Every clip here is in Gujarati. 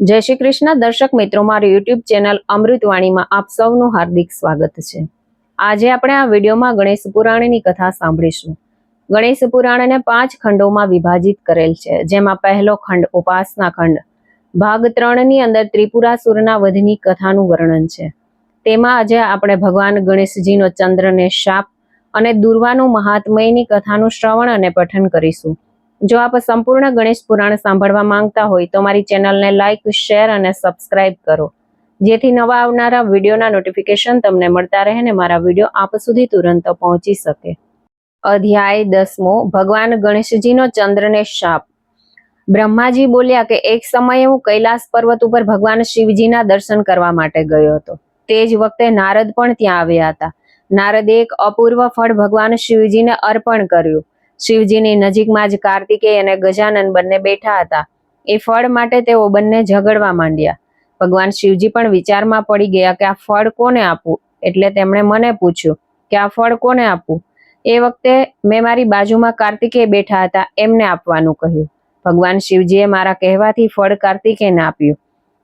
જય શ્રી કૃષ્ણ. દર્શક મિત્રો, મારી યુટ્યુબ ચેનલ અમૃતવાણીમાં આપ સૌનું હાર્દિક સ્વાગત છે. આજે આપણે આ વિડીયોમાં ગણેશ પુરાણની કથા સાંભળીશું. ગણેશ પુરાણને પાંચ ખંડોમાં વિભાજિત કરેલ છે. જેમાં પહેલો ખંડ ઉપાસના ખંડ, ભાગ ત્રણની અંદર ત્રિપુરાસુરના વધની કથાનું વર્ણન છે. તેમાં આજે આપણે ભગવાન ગણેશજીનો ચંદ્રને શાપ અને દુર્વાનું મહાત્મયની કથાનું શ્રવણ અને પઠન કરીશું. જો આપ સંપૂર્ણ ગણેશ પુરાણ સાંભળવા માંગતા હોય તો મારી ચેનલને લાઈક શેર અને સબસ્ક્રાઇબ કરો. જેથી નવા આવનારા વિડીયોના નોટિફિકેશન તમને મળતા રહે ને મારા વીડિયો આપ સુધી તુરંત પહોંચી શકે. અધ્યાય દસમો, ભગવાન ગણેશજીનો ચંદ્રને શાપ. બ્રહ્માજી બોલ્યા કે એક સમયે હું કૈલાસ પર્વત ઉપર ભગવાન શિવજીના દર્શન કરવા માટે ગયો હતો. તે જ વખતે નારદ પણ ત્યાં આવ્યા હતા. નારદે એક અપૂર્વ ફળ ભગવાન શિવજીને અર્પણ કર્યું. શિવજીની નજીકમાં જ કાર્તિકેય અને ગજાનન બંને બેઠા હતા. એ ફળ માટે તેઓ બંને ઝઘડવા માંડ્યા. ભગવાન શિવજી પણ વિચારમાં પડી ગયા કે આ ફળ કોને આપવું એટલે તેમણે મને પૂછ્યું કે આ ફળ કોને આપવું એ વખતે મેં મારી બાજુમાં કાર્તિકેય બેઠા હતા, એમને આપવાનું કહ્યું. ભગવાન શિવજીએ મારા કહેવાથી ફળ કાર્તિકેયને આપ્યું.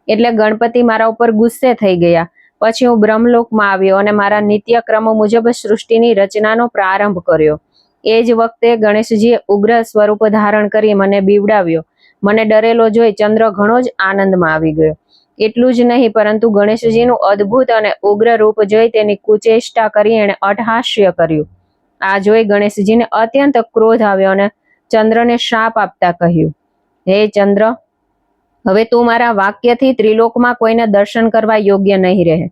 એટલે ગણપતિ મારા ઉપર ગુસ્સે થઈ ગયા. પછી હું બ્રહ્મલોકમાં આવ્યો અને મારા નિત્યક્રમો મુજબ સૃષ્ટિની રચનાનો પ્રારંભ કર્યો. એ જ વખતે ગણેશજીએ ઉગ્ર સ્વરૂપ ધારણ કરી મને બીવડાવ્યો. મને ડરેલો જોઈ ચંદ્ર ઘણો જ આનંદમાં આવી ગયો. એટલું જ નહીં, પરંતુ ગણેશજીનું અદ્ભુત અને ઉગ્ર રૂપ જોઈ તેની કુચેષ્ટા કરી એણે અટહાસ્ય કર્યું. આ જોઈ ગણેશજીને અત્યંત ક્રોધ આવ્યો અને ચંદ્રને શાપ આપતા કહ્યું, હે ચંદ્ર, હવે તું મારા વાક્યથી ત્રિલોકમાં કોઈને દર્શન કરવા યોગ્ય નહીં રહે.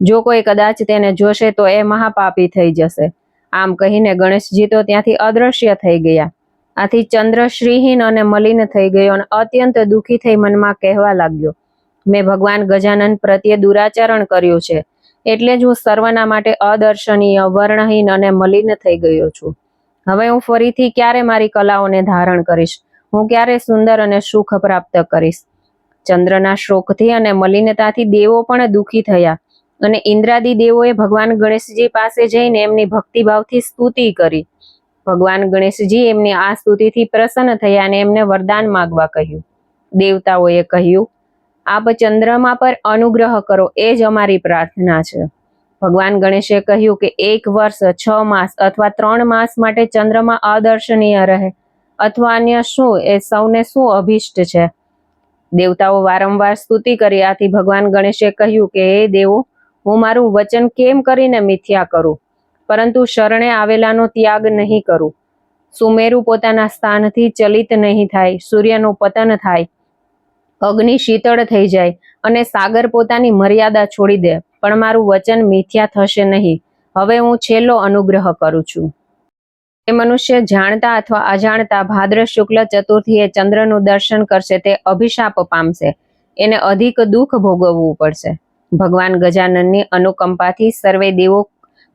જો કોઈ કદાચ તેને જોશે તો એ મહાપાપી થઈ જશે. આમ કહીને ગણેશજી તો ત્યાંથી અદ્રશ્ય થઈ ગયા. આથી ચંદ્ર શ્રીહીન અને મલિન થઈ ગયો અને અત્યંત દુઃખી થઈ મનમાં કહેવા લાગ્યો, મેં ભગવાન ગજાનન પ્રત્યે દુરાચરણ કર્યું છે. એટલે જ હું સર્વના માટે અદર્શનીય, વર્ણહીન અને મલિન થઈ ગયો છું. હવે હું ફરીથી ક્યારે મારી કલાઓને ધારણ કરીશ? હું ક્યારે સુંદર અને સુખ પ્રાપ્ત કરીશ? ચંદ્રના શોકથી અને મલિનતાથી દેવો પણ દુઃખી થયા. અને ઇન્દ્રાદી દેવોએ ભગવાન ગણેશજી પાસે જઈને એમની ભક્તિભાવથી સ્તુતિ કરી. ભગવાન ગણેશજી એમની આ સ્તુતિથી પ્રસન્ન થયા અને એમને વરદાન માગવા કહ્યું. દેવતાઓએ કહ્યું, આપ ચંદ્રમા પર અનુગ્રહ કરો, એ જ અમારી પ્રાર્થના છે. ભગવાન ગણેશે કહ્યું કે એક વર્ષ, છ માસ અથવા ત્રણ માસ માટે ચંદ્રમા અદર્શનીય રહે અથવા અન્ય શું, એ સૌને શું અભિષ્ટ છે? દેવતાઓ વારંવાર સ્તુતિ કરી, આથી ભગવાન ગણેશે કહ્યું કે, હે દેવો હું મારું વચન કેમ કરીને મિથ્યા કરું? પરંતુ શરણે આવેલાનો ત્યાગ નહીં કરું. સુમેરુ પોતાના સ્થાનથી ચલિત નહીં થાય, સૂર્યનું પતન થાય. અગ્નિ શીતળ થઈ જાય અને સાગર પોતાની મર્યાદા છોડી દે, પણ મારું વચન મિથ્યા થશે નહીં. હવે હું છેલ્લો અનુગ્રહ કરું છું. એ મનુષ્ય જાણતા અથવા અજાણતા ભાદ્ર શુક્લ ચતુર્થીએ ચંદ્રનું દર્શન કરશે તે અભિશાપ પામશે. એને અધિક દુઃખ ભોગવવું પડશે. ભગવાન ગજાનનની અનુકંપાથી સર્વે દેવો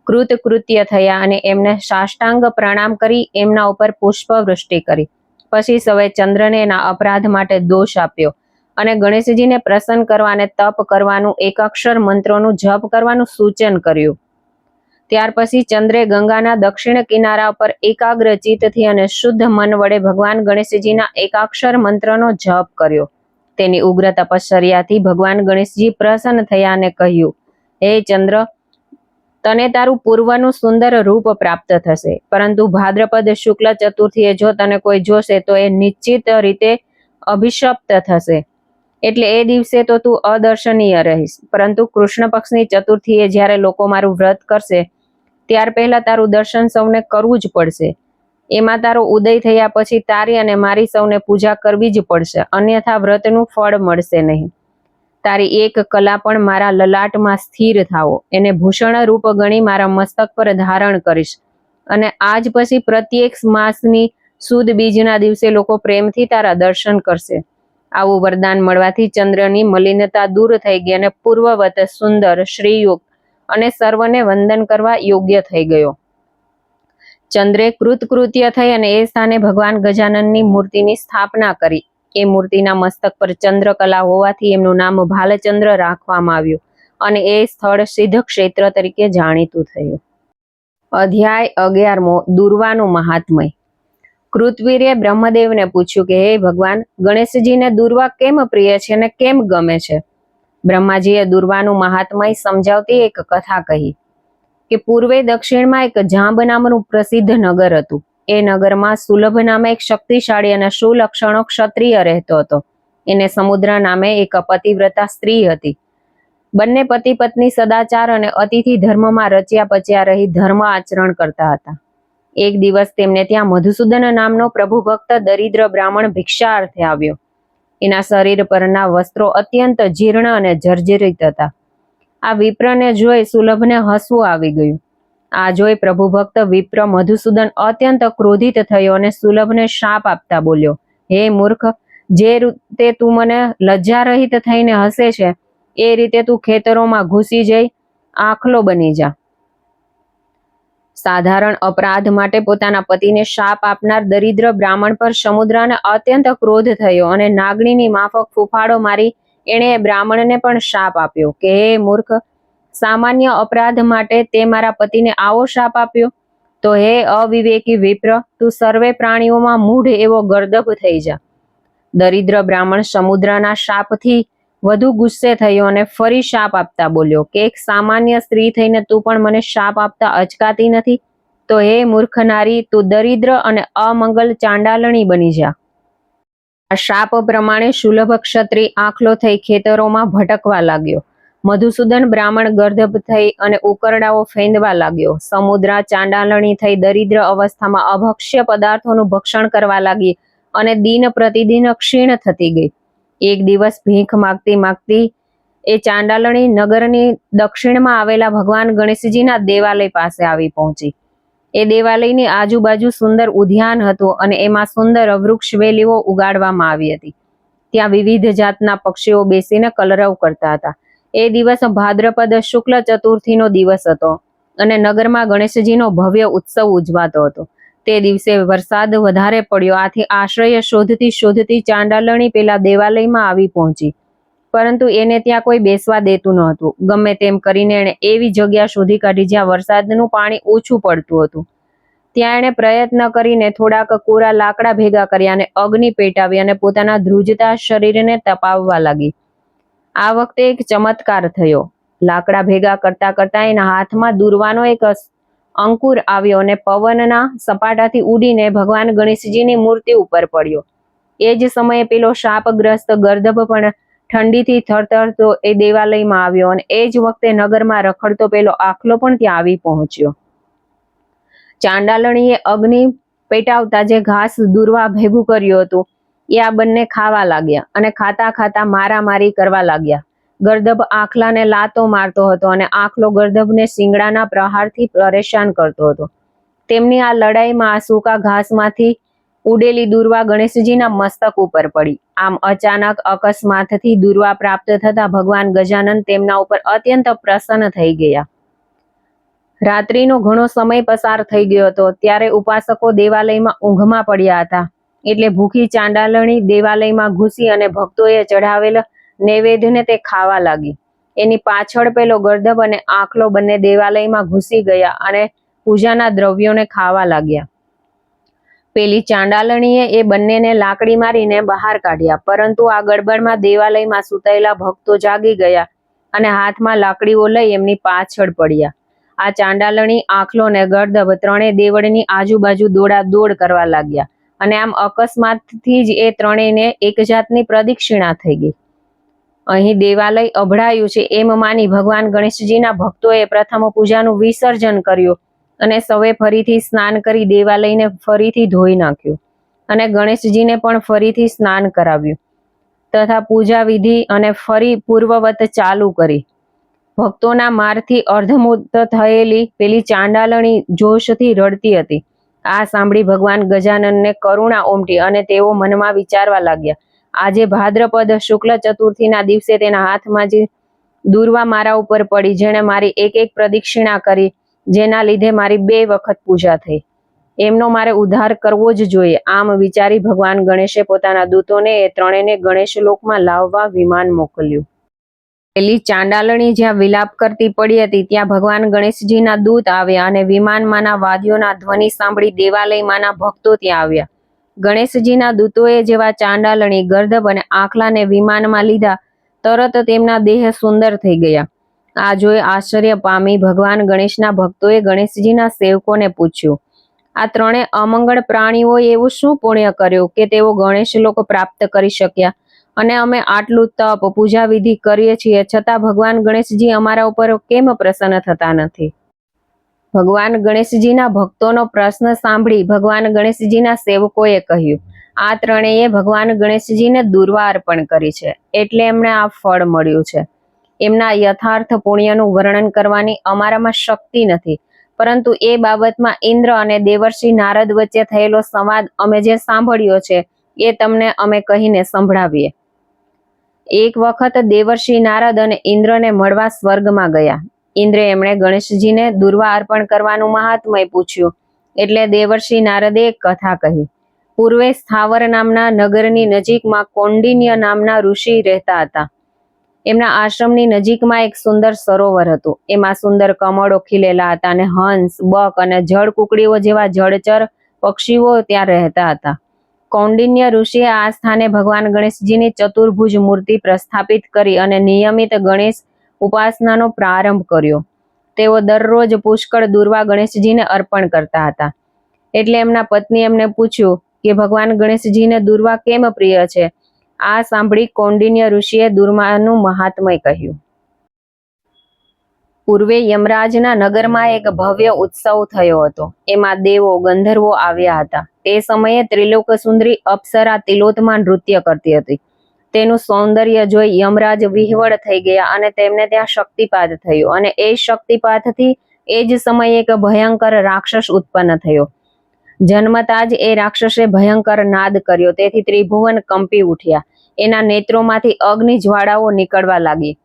કૃતકૃત્ય થયા અને એમને સાષ્ટાંગ પ્રણામ કરી, એમના ઉપર પુષ્પવૃષ્ટિ કરી. પછી સૌએ ચંદ્રને એના અપરાધ માટે દોષ આપ્યો અને ગણેશજીને પ્રસન્ન કરવા અને તપ કરવાનું એકાક્ષર મંત્રોનું જપ કરવાનું સૂચન કર્યું. ત્યાર પછી ચંદ્રે ગંગાના દક્ષિણ કિનારા પર એકાગ્ર ચિત્તથી અને શુદ્ધ મન વડે ભગવાન ગણેશજીના એકાક્ષર મંત્રનો જપ કર્યો. તેની ઉગ્ર તપશ્ચર્યાથી ભગવાન ગણેશજી પ્રસન્ન થયા અને કહ્યું, હે ચંદ્ર, તને તારું પૂર્વનું સુંદર રૂપ પ્રાપ્ત થશે. પરંતુ ભાદ્રપદ શુક્લ ચતુર્થીએ જો તને કોઈ જોશે, તો એ નિશ્ચિત રીતે અભિશપ્ત થશે. એટલે એ દિવસે તો તું અદર્શનીય રહીશ. પરંતુ કૃષ્ણ પક્ષની ચતુર્થીએ જ્યારે લોકો મારું વ્રત કરશે, ત્યાર પહેલા તારું દર્શન સૌને કરવું જ પડશે. એમાં તારો ઉદય થયા પછી તારી અને મારી સૌને પૂજા કરવી જ પડશે. અન્યથા વ્રતનું ફળ મળશે નહીં. તારી એક કલા પણ મારા લલાટમાં સ્થિર થાવો એને ભૂષણ રૂપ ગણી મારા મસ્તક પર ધારણ કરીશ. અને આજ પછી પ્રત્યેક માસની સુદ બીજના દિવસે લોકો પ્રેમથી તારા દર્શન કરશે. આવું વરદાન મળવાથી ચંદ્રની મલિનતા દૂર થઈ ગઈ અને પૂર્વવત સુંદર, શ્રીયુક્ત અને સર્વને વંદન કરવા યોગ્ય થઈ ગયો. ચંદ્રે કૃતકૃત્ય થઈ અને એ સ્થાને ભગવાન ગજાનનની મૂર્તિની સ્થાપના કરી. એ મૂર્તિના મસ્તક પર ચંદ્રકલા હોવાથી એમનું નામ ભાલચંદ્ર રાખવામાં આવ્યું અને એ સ્થળ સિદ્ધ ક્ષેત્ર તરીકે જાણીતું થયું. અધ્યાય અગિયારમો, દુર્વાનું મહાત્મય. કૃતવીરે બ્રહ્મદેવને પૂછ્યું કે, હે ભગવાન, ગણેશજીને દુર્વા કેમ પ્રિય છે અને કેમ ગમે છે? બ્રહ્માજીએ દુર્વાનું મહાત્મય સમજાવતી એક કથા કહી. કે પૂર્વે દક્ષિણમાં એક જાંબ નામનું પ્રસિદ્ધ નગર હતું. એ નગરમાં સુલભ નામે એક શક્તિશાળી અને સુલક્ષણો ક્ષત્રિય રહેતો હતો. એને સમુદ્ર નામે એક પતિવ્રતા સ્ત્રી હતી. બંને પતિ પત્ની સદાચાર અને અતિથિ ધર્મમાં રચ્યા પચ્યા રહી ધર્મ આચરણ કરતા હતા. એક દિવસ તેમને ત્યાં મધુસૂદન નામનો પ્રભુ ભક્ત દરિદ્ર બ્રાહ્મણ ભિક્ષાર્થે આવ્યો. એના શરીર પરના વસ્ત્રો અત્યંત જીર્ણ અને જર્જરિત હતા. આ વિપ્રને જોઈ સુલભને હસવું આવી ગયું. આ જોઈ પ્રભુ ભક્ત વિપ્ર મધુસૂદન અત્યંત ક્રોધિત થયો અને સુલભને શાપ આપતા બોલ્યો, હે મૂર્ખ, જે રીતે તું મને લજ્જા રહિત થઈને હસે છે, એ રીતે તું ખેતરોમાં ઘૂસી જઈ, આખલો બની જા. સાધારણ અપરાધ માટે પોતાના પતિને શાપ આપનાર દરિદ્ર બ્રાહ્મણ પર સમુદ્રને અત્યંત ક્રોધ થયો અને નાગણીની માફક ફૂફાડો મારી એણે બ્રાહ્મણને પણ શાપ આપ્યો કે, હે મૂર્ખ, સામાન્ય અપરાધ માટે તે મારા પતિને આવો શાપ આપ્યો? તો હે અવિવેકી વિપ્ર, તું સર્વે પ્રાણીઓમાં મૂઢ એવો ગર્દભ થઈ જા. દરિદ્ર બ્રાહ્મણ સમુદ્રના શાપથી વધુ ગુસ્સે થયો અને ફરી શાપ આપતા બોલ્યો કે, એક સામાન્ય સ્ત્રી થઈને તું પણ મને શાપ આપતા અચકાતી નથી? તો હે મૂર્ખ નારી, તું દરિદ્ર અને અમંગલ ચાંડાલણી બની જા. આ શાપ પ્રમાણે સુલભ ક્ષત્રિય આખલો થઈ ખેતરોમાં ભટકવા લાગ્યો. મધુસૂદન બ્રાહ્મણ ગર્ધભ થઈ અને ઉકરડાઓ ફેંદવા લાગ્યો. સમુદ્ર ચાંડાલણી થઈ દરિદ્ર અવસ્થામાં અભક્ષ્ય પદાર્થોનું ભક્ષણ કરવા લાગી અને દિન પ્રતિદિન ક્ષીણ થતી ગઈ. એક દિવસ ભીખ માગતી માગતી એ ચાંડાલણી નગરની દક્ષિણમાં આવેલા ભગવાન ગણેશજીના દેવાલય પાસે આવી પહોંચી. એ દેવાલયની આજુબાજુ સુંદર ઉદ્યાન હતું અને એમાં સુંદર વૃક્ષ વેલીઓ ઉગાડવામાં આવી હતી. ત્યાં વિવિધ જાતના પક્ષીઓ બેસીને કલરવ કરતા હતા. એ દિવસ ભાદ્રપદ શુક્લ ચતુર્થીનો દિવસ હતો અને નગરમાં ગણેશજીનો ભવ્ય ઉત્સવ ઉજવાતો હતો. તે દિવસે વરસાદ વધારે પડ્યો, આથી આશ્રય શોધતી શોધતી ચાંડાલણી પેલા દેવાલયમાં આવી પહોંચી. પરંતુ એને ત્યાં કોઈ બેસવા દેતું ન હતું ગમે તેમ કરીને એણે એવી જગ્યા શોધી કાઢી જ્યાં વરસાદનું પાણી ઓછું પડતું હતું. ત્યાં એણે પ્રયત્ન કરીને થોડાક કોરા લાકડા ભેગા કર્યા અને અગ્નિ પેટાવી અને પોતાના ધ્રુજતા શરીરને તપાવવા લાગી. આ વખતે એક ચમત્કાર થયો. લાકડા ભેગા કરતા કરતા એના હાથમાં દૂરવાનો એક અંકુર આવ્યો અને પવનના સપાટાથી ઉડીને ભગવાન ગણેશજીની મૂર્તિ ઉપર પડ્યો. એ જ સમયે પેલો શાપગ્રસ્ત ગર્ધભ પણ ઠંડીથી થરથરતો એ દેવાલયમાં આવ્યો અને એ જ વખતે નગરમાં રખડતો પેલો આખલો પણ ત્યાં આવી પહોંચ્યો. ચાંડાલણીએ અગ્નિ પેટાવતા જે ઘાસ દૂરવા ભેગું કર્યું હતું, એ આ બંને ખાવા લાગ્યા અને ખાતા ખાતા મારામારી કરવા લાગ્યા. ગર્દભ આખલાને લાતો મારતો હતો અને આખલો ગર્દભને શિંગડાના પ્રહારથી પરેશાન કરતો હતો. તેમની આ લડાઈમાં આ સૂકા ઘાસમાંથી ઉડેલી દુર્વા ગણેશજીના મસ્તક ઉપર પડી. આમ અચાનક અકસ્માતથી દુર્વા પ્રાપ્ત થતા ભગવાન ગજાનન તેમના ઉપર અત્યંત પ્રસન્ન થઈ ગયા. રાત્રિનો ઘણો સમય પસાર થઈ ગયો હતો, ત્યારે ઉપાસકો દેવાલયમાં ઊંઘમાં પડ્યા હતા. એટલે ભૂખી ચાંડાલણી દેવાલયમાં ઘૂસી અને ભક્તોએ ચઢાવેલ નૈવેદ્યને તે ખાવા લાગી. એની પાછળ પેલો ગર્દભ અને આંખલો બંને દેવાલયમાં ઘૂસી ગયા અને પૂજાના દ્રવ્યોને ખાવા લાગ્યા. પેલી ચાંડાલણીએ એ બંનેને લાકડી મારીને બહાર કાઢ્યા. પરંતુ આ ગડબડમાં દેવાલયમાં સુતાયેલા ભક્તો જાગી ગયા અને હાથમાં લાકડીઓ લઈ એમની પાછળ પડ્યા. આ ચાંડાલણી આખલો ને ગર્દભ ત્રણેય દેવળની આજુબાજુ દોડા દોડ કરવા લાગ્યા અને આમ અકસ્માતથી જ એ ત્રણેયને એક જાતની પ્રદક્ષિણા થઈ ગઈ. અહીં દેવાલય અભડાયું છે એમ માની ભગવાન ગણેશજીના ભક્તોએ પ્રથમ પૂજાનું વિસર્જન કર્યું અને સૌએ ફરીથી સ્નાન કરી દેવાલયને ફરીથી ધોઈ નાખ્યું. અને ગણેશજીને પણ ફરીથી સ્નાન કરાવ્યું. તથા પૂજા વિધિ અને ફરી પૂર્વવત ચાલુ કરી. ભક્તોના મારથી અર્ધમુદ્ધ થયેલી પેલી ચાંડાલણી જોશથી રડતી હતી. આ સાંભળી ભગવાન ગજાનનને કરુણા ઓમટી અને તેઓ મનમાં વિચારવા લાગ્યા. આજે ભાદ્રપદ શુક્લ ચતુર્થીના દિવસે તેના હાથમાં જે દુર્વા મારા ઉપર પડી, જેણે મારી એક એક પ્રદક્ષિણા કરી જેના લીધે મારી બે વખત પૂજા થઈ. એમનો મારે ઉદ્ધાર કરવો જ જોઈએ. આમ વિચારી ભગવાન ગણેશે પોતાના દૂતોને એ ત્રણેયને ગણેશ લોકમાં લાવવા વિમાન મોકલ્યું. પેલી ચાંડાલણી જ્યાં વિલાપ કરતી પડી હતી, ત્યાં ભગવાન ગણેશજીના દૂત આવ્યા અને વિમાનમાંના વાદ્યોના ધ્વનિ સાંભળી દેવાલયમાંના ભક્તો ત્યાં આવ્યા. ગણેશજીના દૂતોએ જેવા ચાંડાલણી, ગર્દભ અને આખલાને વિમાનમાં લીધા, તરત તેમના દેહ સુંદર થઈ ગયા. આ જોઈ આશ્ચર્ય પામી ભગવાન ગણેશના ભક્તોએ ગણેશજીના સેવકોને પૂછ્યું, આ ત્રણે અમંગળ પ્રાણીઓએ એવું શું પુણ્ય કર્યું કે તેઓ ગણેશ લોક પ્રાપ્ત કરી શક્યા? અને અમે આટલું તપ, પૂજા વિધિ કરીએ છીએ છતાં ભગવાન ગણેશજી અમારા ઉપર કેમ પ્રસન્ન થતા નથી? ભગવાન ગણેશજીના ભક્તોનો પ્રશ્ન સાંભળી ભગવાન ગણેશજીના સેવકોએ કહ્યું, આ ત્રણેય ભગવાન ગણેશજીને દુર્વા અર્પણ કરી છે, એટલે એમણે આ ફળ મળ્યું છે. એમના યથાર્થ પુણ્યનું વર્ણન કરવાની અમારામાં શક્તિ નથી. પરંતુ એ બાબતમાં ઇન્દ્ર અને દેવર્ષિ નારદ વચ્ચે થયેલો સંવાદ અમે જે સાંભળ્યો છે, એ તમને અમે કહીને સંભળાવીએ. એક વખત દેવર્ષિ નારદ અને ઇન્દ્રને મળવા સ્વર્ગમાં ગયા. ઇન્દ્રે એમણે ગણેશજીને દુર્વા અર્પણ કરવાનું મહાત્મય પૂછ્યું, એટલે દેવર્ષિ નારદે એક કથા કહી. પૂર્વે સ્થાવર નામના નગરની નજીકમાં કૌંડિન્ય નામના ઋષિ રહેતા હતા. એમના આશ્રમની નજીકમાં એક સુંદર સરોવર હતું. એમાં સુંદર કમળો ખીલેલા હતા અને હંસ, બક અને જળ કુકડીઓ જેવા જળચર પક્ષીઓ ત્યાં રહેતા હતા. કૌંડિન્ય ઋષિએ આ સ્થાને ભગવાન ગણેશજીની ચતુર્ભુજ મૂર્તિ પ્રસ્થાપિત કરી અને નિયમિત ગણેશ ઉપાસનાનો પ્રારંભ કર્યો. તેઓ દરરોજ પુષ્કળ દુર્વા ગણેશજીને અર્પણ કરતા હતા. એટલે એમના પત્ની એમને પૂછ્યું કે ભગવાન ગણેશજીને દુર્વા કેમ પ્રિય છે? આ સાંભળી કૌંડિન્ય ઋષિએ દુર્માનું મહાત્મય કહ્યું. પૂર્વે યમરાજના નગરમાં એક ભવ્ય ઉત્સવ થયો હતો. એમાં દેવો ગંધર્વો આવ્યા હતા. તે સમયે ત્રિલોક સુંદરી અપ્સરા તિલોતમાં નૃત્ય કરતી હતી. તેનું સૌંદર્ય જોઈ યમરાજ વિહવળ થઈ ગયા અને તેમને ત્યાં શક્તિપાત થયો અને એ શક્તિપાતથી એ જ સમયે એક ભયંકર રાક્ષસ ઉત્પન્ન થયો. જન્મતા જ એ રાક્ષસે ભયંકર નાદ કર્યો. તેથી ત્રિભુવન કંપી ઉઠ્યા. એના નેત્રોમાંથી અગ્નિ જ્વાળાઓ નીકળવા લાગી.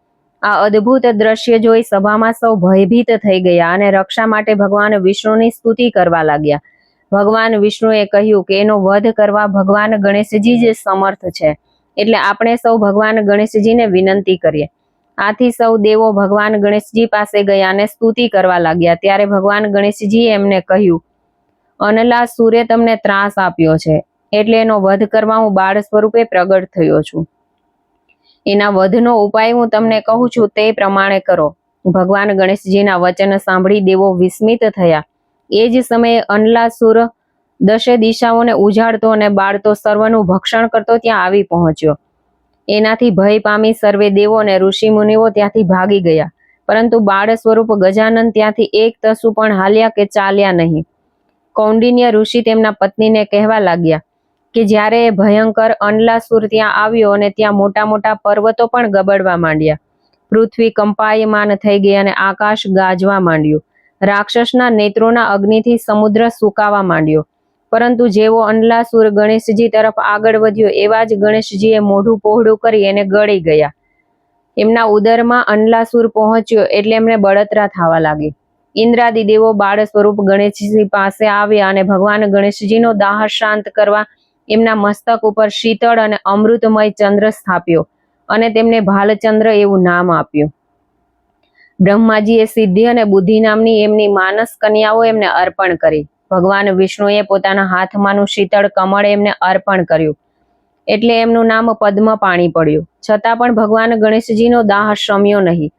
આ અદ્ભુત દ્રશ્ય જોઈ સભામાં સૌ ભયભીત થઈ ગયા અને રક્ષા માટે ભગવાન વિષ્ણુની સ્તુતિ કરવા લાગ્યા. ભગવાન વિષ્ણુએ કહ્યું કે એનો વધ કરવા ભગવાન ગણેશજી જ સમર્થ છે. એટલે આપણે સૌ ભગવાન ગણેશજીને વિનંતી કરીએ. આથી સૌ દેવો ભગવાન ગણેશજી પાસે ગયા અને સ્તુતિ કરવા લાગ્યા. ત્યારે ભગવાન ગણેશજીએ એમને કહ્યું અનલા સૂર્ય તમને ત્રાસ આપ્યો છે. એટલે એનો વધ કરવા હું બાળ સ્વરૂપે પ્રગટ થયો છું. એના વધનો ઉપાય હું તમને કહું છું તે પ્રમાણે કરો. ભગવાન ગણેશજીના વચન સાંભળી દેવો વિસ્મિત થયા. એ જ સમયે અનલાસુર દશે દિશાઓને ઉજાડતો અને બાળતો સર્વનું ભક્ષણ કરતો ત્યાં આવી પહોંચ્યો. એનાથી ભય પામી સર્વે દેવો અને ઋષિ મુનિઓ ત્યાંથી ભાગી ગયા. પરંતુ બાળ સ્વરૂપ ગજાનન ત્યાંથી એક તસુ પણ હાલ્યા કે ચાલ્યા નહીં. કૌંડિન્ય ઋષિ તેમના પત્નીને કહેવા લાગ્યા કે જ્યારે એ ભયંકર અનલાસુર ત્યાં આવ્યો અને ત્યાં મોટા મોટા પર્વતો પણ ગબડવા માંડ્યા. પૃથ્વી કંપાયમાન થઈ ગઈ અને આકાશ ગાજવા માંડ્યું. રાક્ષસના નેત્રોના અગ્નિથી સમુદ્ર સુકાવા માંડ્યો. પરંતુ જેવો અનલાસુર ગણેશજી તરફ આગળ વધ્યો, એવા જ ગણેશજીએ મોઢું પહોળું કરી એને ગળી ગયા. એમના ઉદરમાં અનલાસુર પહોંચ્યો એટલે એમને બળતરા થવા લાગી. ઇન્દ્રાદી દેવો બાળ સ્વરૂપ ગણેશજી પાસે આવ્યા અને ભગવાન ગણેશજીનો દાહ શાંત કરવા એમના મસ્તક ઉપર શીતળ અને અમૃતમય ચંદ્ર સ્થાપ્યો અને તેમને ભાલચંદ્ર એવું નામ આપ્યું. બ્રહ્માજીએ સિદ્ધિ અને બુદ્ધિ નામની એમની માનસ કન્યાઓ એમને અર્પણ કરી. ભગવાન વિષ્ણુએ પોતાના હાથમાંનું શીતળ કમળ એમને અર્પણ કર્યું. એટલે એમનું નામ પદ્મ પાણી પડ્યું. છતાં પણ ભગવાન ગણેશજીનો દાહ શમ્યો નહીં.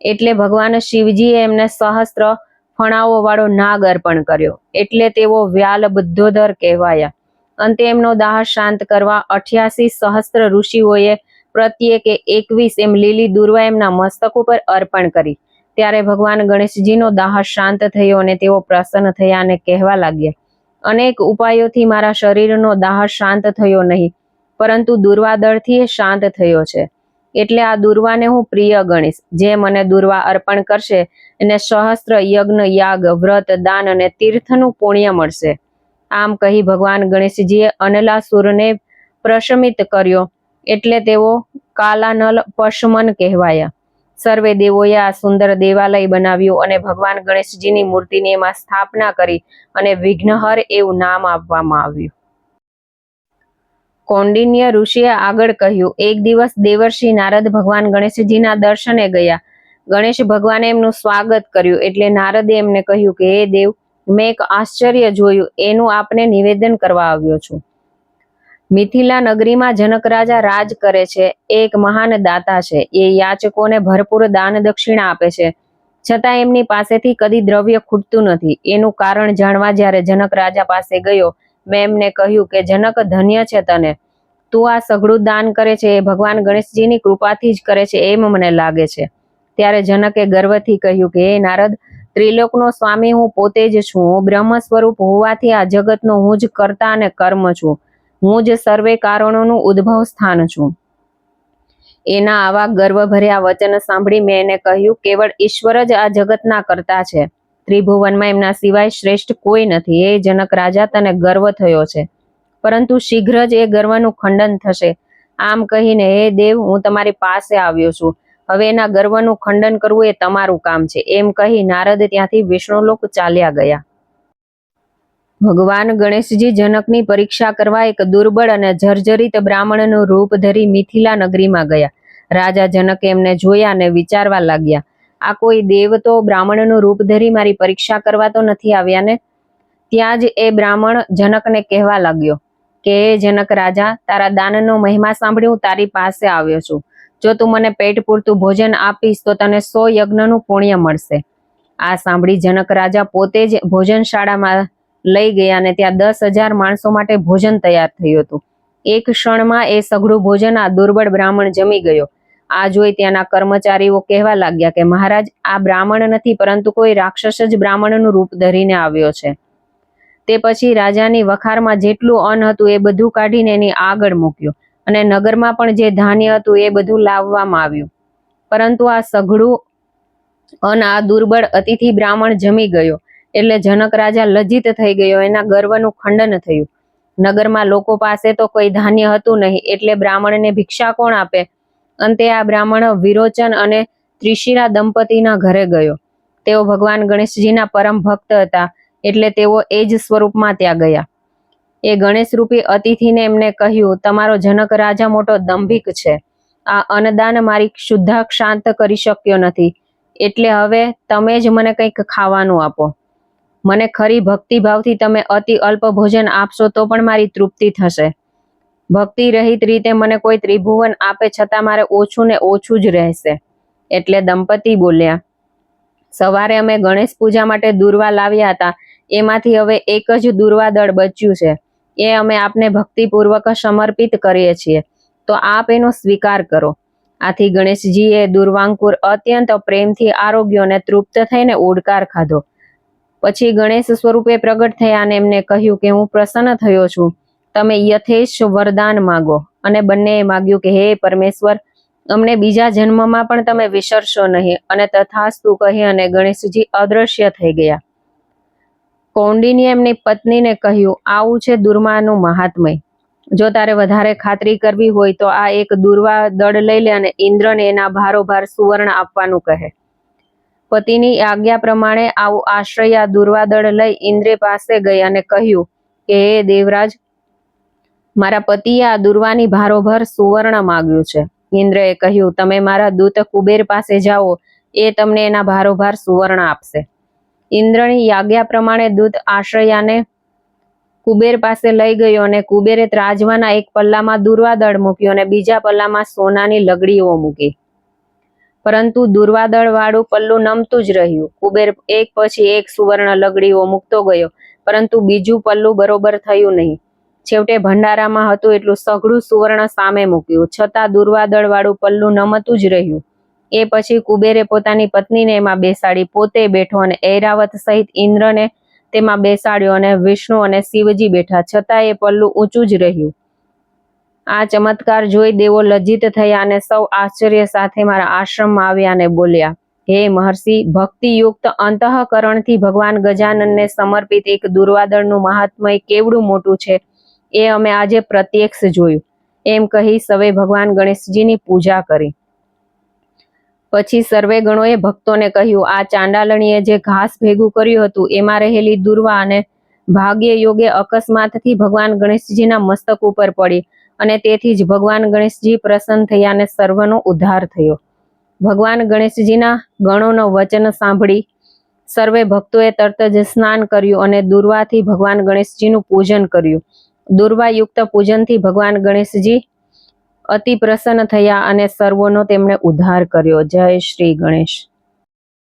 એટલે ભગવાન શિવજીએ એમને સહસ્ત્ર ફણાઓ વાળો નાગ અર્પણ કર્યો. એટલે તેઓ વ્યાલ બુદ્ધોધર કહેવાયા. અંતે એમનો દાહ શાંત કરવા અઠ્યાસી સહસ્ત્ર ઋષિઓએ પ્રત્યેકે એકવીસ એમ લીલી દુર્વા એમના મસ્તક ઉપર અર્પણ કરી. ત્યારે ભગવાન ગણેશજીનો દાહ શાંત થયો અને તેઓ પ્રસન્ન થયા અને કહેવા લાગ્યા, અનેક ઉપાયોથી મારા શરીરનો દાહ શાંત થયો નહીં, પરંતુ દુર્વાદળથી એ શાંત થયો છે. એટલે આ દુર્વાને હું પ્રિય ગણીશ. જે મને દુર્વા અર્પણ કરશે, એને સહસ્ત્ર યજ્ઞ, યાગ, વ્રત, દાન અને તીર્થનું પુણ્ય મળશે. આમ કહી ભગવાન ગણેશજીએ અનલાસુરને પ્રશમિત કર્યો, એટલે તેઓ કાલાનલ પશમન કહેવાયા. સર્વે દેવોએ આ સુંદર દેવાલય બનાવ્યું અને ભગવાન ગણેશજીની મૂર્તિની એમાં સ્થાપના કરી અને વિઘ્નહર એવું નામ આપવામાં આવ્યું. કૌંડિન્ય ઋષિએ આગળ કહ્યું, એક દિવસ દેવર્ષિ નારદ ભગવાન ગણેશજીના દર્શને ગયા. ગણેશ ભગવાને એમનું સ્વાગત કર્યું એટલે નારદે એમને કહ્યું કે, હે દેવ, મેં એક આશ્ચર્ય જોયું. એનું આપને નિવેદન કરવા આવ્યો છું. મિથિલા નગરીમાં જનક રાજા રાજ કરે છે. એક મહાન દાતા છે. એ યાચકોને ભરપૂર દાન દક્ષિણા આપે છે. છતાં એમની પાસેથી કદી દ્રવ્ય ખૂટતું નથી. એનું કારણ જાણવા જ્યારે જનક રાજા પાસે ગયો મેં કહ્યું કે જનક ધન્ય છે તને. તું આ સઘળું દાન કરે છે, એ ભગવાન ગણેશજીની કૃપાથી જ કરે છે એમ મને લાગે છે. ત્યારે જનકે ગર્વથી કહ્યું કે, હે નારદ, ત્રિલોકનો સ્વામી હું પોતે જ છું. હું બ્રહ્મ સ્વરૂપ હોવાથી આ જગતનો હું જ કર્તા અને કર્મ છું. હું જ સર્વે કારણોનું ઉદ્ભવ સ્થાન છું. એના આવા ગર્વભર્યા વચન સાંભળી મેં એને કહ્યું, કેવળ ઈશ્વર જ આ જગતના કરતા છે. ત્રિભુવનમાં એમના સિવાય શ્રેષ્ઠ કોઈ નથી. એ જનક રાજા તને ગર્વ થયો છે. પરંતુ શીઘ્ર જ એ ગર્વનું ખંડન થશે. આમ કહીને, હે દેવ, હું તમારી પાસે આવ્યો છું. હવે એના ગર્વનું ખંડન કરવું એ તમારું કામ છે. એમ કહી નારદ ત્યાંથી વિષ્ણુલોક ચાલ્યા ગયા. ભગવાન ગણેશજી જનકની પરીક્ષા કરવા એક દુર્બળ અને જર્જરિત બ્રાહ્મણનું રૂપ ધરી મિથિલા નગરીમાં ગયા. રાજા જનકે એમને જોયા અને વિચારવા લાગ્યા આ કોઈ દેવ તો બ્રાહ્મણનું રૂપ ધરી મારી પરીક્ષા કરવા તો નથી આવ્યા ને? ત્યાં જ એ બ્રાહ્મણ જનકને કહેવા લાગ્યો કે જનક રાજા, તારા દાનનો મહિમા સાંભળી હું તારી પાસે આવ્યો છું. જો તું મને પેટ પૂરતું ભોજન આપીશ, તો તને સો યજ્ઞનું પુણ્ય મળશે. આ સાંભળી જનક રાજા પોતે જ ભોજનશાળામાં લઈ ગયા અને ત્યાં દસ હજાર માણસો માટે ભોજન તૈયાર થયું હતું. એક ક્ષણમાં એ સઘળું ભોજન આ દુર્બળ બ્રાહ્મણ જમી ગયો. આ જોઈ ત્યાંના કર્મચારીઓ કહેવા લાગ્યા કે મહારાજ, આ બ્રાહ્મણ નથી, પરંતુ કોઈ રાક્ષસ જ બ્રાહ્મણનું રૂપ ધરીને આવ્યો છે. તે પછી રાજાની વખારમાં જેટલું અન્ન હતું એ બધું કાઢીને એની આગળ મૂક્યું અને નગરમાં પણ જે ધાન્ય હતું એ બધું લાવવામાં આવ્યું. પરંતુ આ સઘળું અન્ન આ દુર્બળ અતિથિ બ્રાહ્મણ જમી ગયો એટલે જનક રાજા લજ્જિત થઈ ગયો, એના ગર્વનું ખંડન થયું. નગરમાં લોકો પાસે તો કોઈ ધાન્ય હતું નહીં, એટલે બ્રાહ્મણને ભિક્ષા કોણ આપે? અંતે આ બ્રાહ્મણ વિરોચન અને ત્રિશિરા દંપતીના ઘરે ગયો. તેઓ ભગવાન ગણેશજીના પરમ ભક્ત હતા, એટલે તેઓ એ જ સ્વરૂપમાં ત્યાં ગયા. એ ગણેશ રૂપી અતિથિને એમને કહ્યું, તમારો જનક રાજા મોટો દંભિક છે. આ અન્નદાન મારી શુદ્ધા શાંત કરી શક્યો નથી. એટલે હવે તમે જ મને કંઈક ખાવાનું આપો. મને ખરી ભક્તિભાવથી તમે અતિ અલ્પ ભોજન આપશો તો પણ મારી તૃપ્તિ થશે. ભક્તિ રહિત રીતે મને કોઈ ત્રિભુવન આપે છતાં મારે ઓછું ને ઓછું જ રહેશે. એટલે દંપતી બોલ્યા, સવારે અમે ગણેશ પૂજા માટે દુર્વા લાવ્યા હતા. એમાંથી હવે એક જ દુર્વા દળ બચ્યું છે. એ અમે આપને ભક્તિપૂર્વક સમર્પિત કરીએ છીએ. તો આપ એનો સ્વીકાર કરો. આથી ગણેશજીએ દુર્વાંકુર અત્યંત પ્રેમથી આરોગ્ય તૃપ્ત થઈને ઓડકાર ખાધો. પછી ગણેશ સ્વરૂપે પ્રગટ થયા અને એમને કહ્યું કે, હું પ્રસન્ન થયો છું. તમે યથેશ વરદાન માગો. અને બંનેએ માગ્યું કે, હે પરમેશ્વર, અમને બીજા જન્મમાં પણ તમે વિસરશો નહીં. અને તથાસ્તુ કહી અને ગણેશજી અદ્રશ્ય થઈ ગયા. કૌંડિન્યે એમની પત્નીને કહ્યું, આવું છે દુર્માનું મહાત્મય. જો તારે વધારે ખાતરી કરવી હોય તો આ એક દુર્વા દળ લઈ લે અને ઇન્દ્રને એના ભારોભાર સુવર્ણ આપવાનું કહે. પતિની આજ્ઞા પ્રમાણે આવું આશ્રય આ દુર્વાદળ લઈ ઇન્દ્રે પાસે ગઈ અને કહ્યું કે, હે દેવરાજ મારા પતિએ આ દુર્વાની ભારોભર સુવર્ણ માગ્યું છે. ઇન્દ્રએ કહ્યું, તમે મારા દૂત કુબેર પાસે જાઓ, એ તમને એના ભારોભાર સુવર્ણ આપશે. ઇન્દ્રની આજ્ઞા પ્રમાણે દૂત આશ્રયાને કુબેર પાસે લઈ ગયો અને કુબેરે ત્રાજવાના એક પલ્લામાં દુર્વાદળ મૂક્યો અને બીજા પલ્લામાં સોનાની લગડીઓ મૂકી. પરંતુ દુર્વાદળ વાળું પલ્લું નમતું જ રહ્યું. કુબેર એક પછી એક સુવર્ણ લગડીઓ મૂકતો ગયો, પરંતુ બીજું પલ્લું બરોબર થયું નહીં. છેવટે ભંડારામાં હતું એટલું સઘળું સુવર્ણ સામે મૂક્યું. છતાં દુર્વાદળ વાળું પલ્લું નમતું જ રહ્યું. એ પછી કુબેરે પોતાની પત્નીને એમાં બેસાડી પોતે બેઠો અને ઐરાવત સહિત ઇન્દ્રને તેમાં બેસાડ્યો અને વિષ્ણુ અને શિવજી બેઠા. છતાં એ પલ્લું ઊંચું જ રહ્યું. આ ચમત્કાર જોઈ દેવો લજ્જિત થયા અને સૌ આશ્ચર્ય સાથે મારા આશ્રમમાં આવ્યા અને બોલ્યા, હે મહર્ષિ, ભક્તિયુક્ત અંતઃકરણથી ભગવાન ગજાનનને સમર્પિત એક દુર્વાદળનું મહાત્મય કેવડું મોટું છે? એ અમે આજે પ્રત્યક્ષ જોયું. એમ કહી સવે ભગવાન ગણેશજીની પૂજા કરી. પછી સર્વે ગણોએ ભક્તોને કહ્યું, આ ચાંડાલણીએ જે ઘાસ ભેગું કર્યું હતું, એમાં રહેલી દુર્વા અને ભાગ્ય યોગે અકસ્માતથી ભગવાન ગણેશજીના મસ્તક ઉપર પડી અને તેથી જ ભગવાન ગણેશજી પ્રસન્ન થયા અને સર્વનો ઉદ્ધાર થયો. ભગવાન ગણેશજીના ગણોનો વચન સાંભળી સર્વે ભક્તોએ તરત જ સ્નાન કર્યું અને દુર્વાથી ભગવાન ગણેશજીનું પૂજન કર્યું. દુર્વાયુક્ત પૂજનથી ભગવાન ગણેશજી અતિ પ્રસન્ન થયા અને સર્વોનો તેમણે ઉદ્ધાર કર્યો. જય શ્રી ગણેશ.